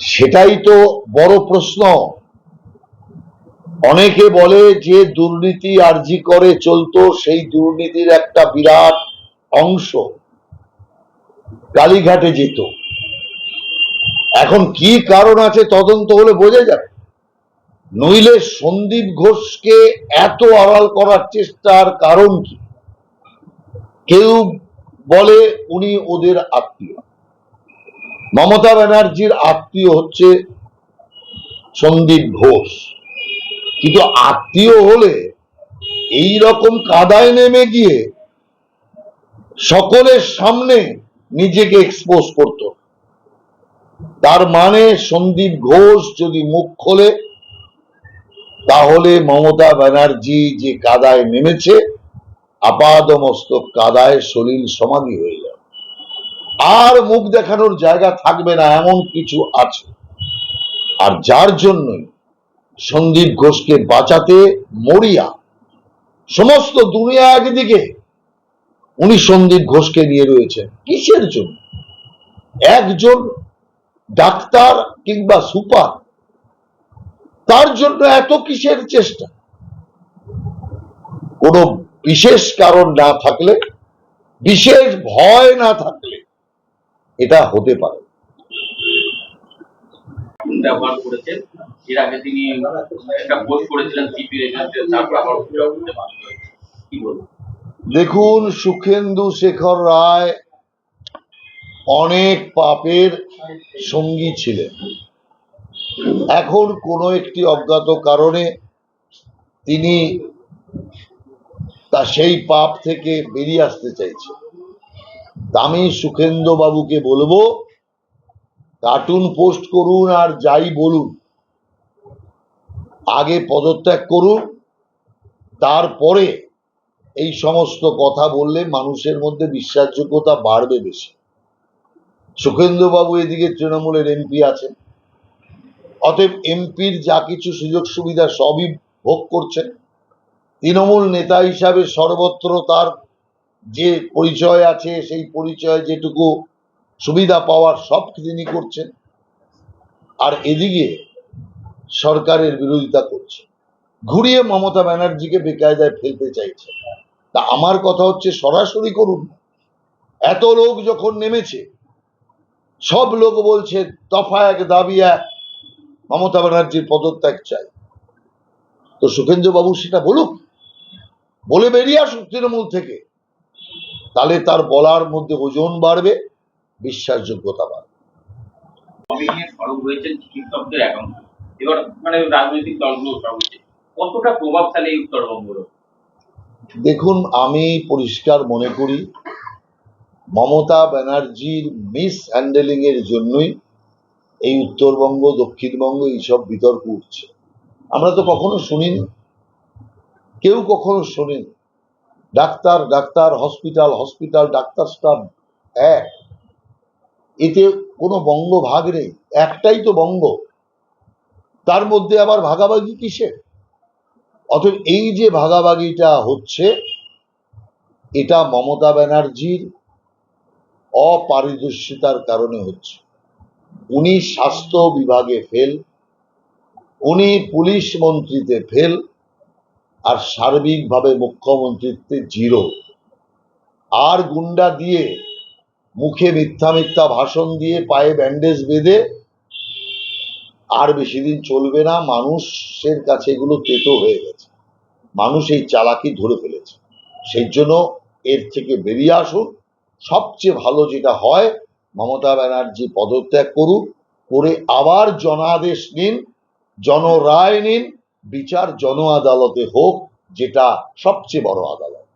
সেটাই তো বড় প্রশ্ন। অনেকে বলে যে দুর্নীতি আর্জি করে চলতো, সেই দুর্নীতির একটা বিরাট অংশ কালীঘাটে যেত। এখন কি কারণ আছে তদন্ত হলে বোঝা যাবে। নইলে সন্দীপ ঘোষকে এত আড়াল করার চেষ্টার কারণ কি? কেউ বলে উনি ওদের আত্মীয়। মমতা ব্যানার্জির আত্মীয় হচ্ছে সন্দীপ ঘোষ। কিন্তু আত্মীয় হলে এই রকম কাদায় নেমে গিয়ে সকলের সামনে নিজেকে এক্সপোজ করত। তার মানে সন্দীপ ঘোষ যদি মুখ খোলে, তাহলে মমতা ব্যানার্জি যে কাদায় নেমেছে আপাদ মস্তক কাদায় সলিল সমাধি হয়ে আর মুখ দেখানোর জায়গা থাকবে না, এমন কিছু আছে। আর যার জন্যই সন্দীপ ঘোষকে বাঁচাতে মরিয়া সমস্ত দুনিয়া একদিকে, উনি সন্দীপ ঘোষকে নিয়ে রয়েছেন। কিসের জন্য? একজন ডাক্তার কিংবা সুপার, তার জন্য এত কিসের চেষ্টা? কোনো বিশেষ কারণ না থাকলে, বিশেষ ভয় না থাকলে এটা হতে পারে। ব্যবহার করেছেন এর আগে তিনি একটা পোস্ট করেছিলেন সিপির তারপর আবার অভিযোগ করতে বাধ্য হয়েছে কি বলব? দেখুন সুখেন্দু শেখর রায় অনেক পাপের সঙ্গী ছিলেন। এখন কোনো একটি অজ্ঞাত কারণে তিনি তা সেই পাপ থেকে বেরিয়ে আসতে চাইছে আমি সুখেন্দ্র বাবুকে বলব কার্টুন পোস্ট করুন আর যাই বলুন। আগে পদত্যাগ করুন, তারপরে এই সমস্ত কথা বললে মানুষের মধ্যে বিশ্বাসযোগ্যতা বাড়বে বেশি। সুখেন্দ্র বাবু এদিকে তৃণমূলের এমপি আছেন, অতএব এমপির যা কিছু সুযোগ সুবিধা সবই ভোগ করছেন। তৃণমূল নেতা হিসাবে সর্বত্র তার যে পরিচয় আছে, সেই পরিচয় যেটুকু সুবিধা পাওয়ার সব তিনি করছেন। আর এদিকে সরকারের বিরোধিতা করছে। ঘুরিয়ে মমতা ব্যানার্জিকে বেকায়দায় ফেলতে চাইছে। তা আমার কথা হচ্ছে সরাসরি করুন এত লোক যখন নেমেছে, সব লোক বলছে দফা এক দাবি এক মমতা ব্যানার্জির পদত্যাগ চাই। তো সুখেন্দ্র বাবু সেটা বলুক? বলে বেরিয়ে আসুক তৃণমূল থেকে। তাহলে তার বলার মধ্যে ওজন বাড়বে বিশ্বাসযোগ্যতা বাড়বে। এবার মানে রাজনৈতিক দলগুলো কতটা প্রভাবশালী এই উত্তরবঙ্গগুলো দেখুন আমি পরিষ্কার মনে করি মমতা ব্যানার্জির মিস হ্যান্ডেলিং এর জন্যই এই উত্তরবঙ্গ দক্ষিণবঙ্গ এইসব বিতর্ক উঠছে। আমরা তো কখনো শুনিনি। কেউ কখনো শোনেনি। Doctor doctor, hospital hospital, doctor staff, এক। এতে কোনো বঙ্গ ভাগ নেই। একটাই তো বঙ্গ। তার মধ্যে আবার ভাগাভাগি কিসের? অতএব এই যে ভাগাভাগিটা হচ্ছে, এটা মমতা ব্যানার্জির অপারদর্শিতার কারণে হচ্ছে। উনি স্বাস্থ্য বিভাগে ফেল, উনি পুলিশ মন্ত্রীতে ফেল আর সার্বিকভাবে মুখ্যমন্ত্রীত্বে জিরো। আর গুন্ডা দিয়ে মুখে মিথ্যা মিথ্যা ভাষণ দিয়ে পায়ে ব্যান্ডেজ বেঁধে আর বেশি দিন চলবে না, মানুষের কাছে এগুলো তেতো হয়ে গেছে। মানুষ এই চালাকি ধরে ফেলেছে। সেই জন্য এর থেকে বেরিয়ে আসুন। সবচেয়ে ভালো যেটা হয়, মমতা ব্যানার্জি পদত্যাগ করুক করে আবার জনাদেশ নিন, জনরায় নিন বিচার জন আদালতে হোক যেটা সবচেয়ে বড় আদালত।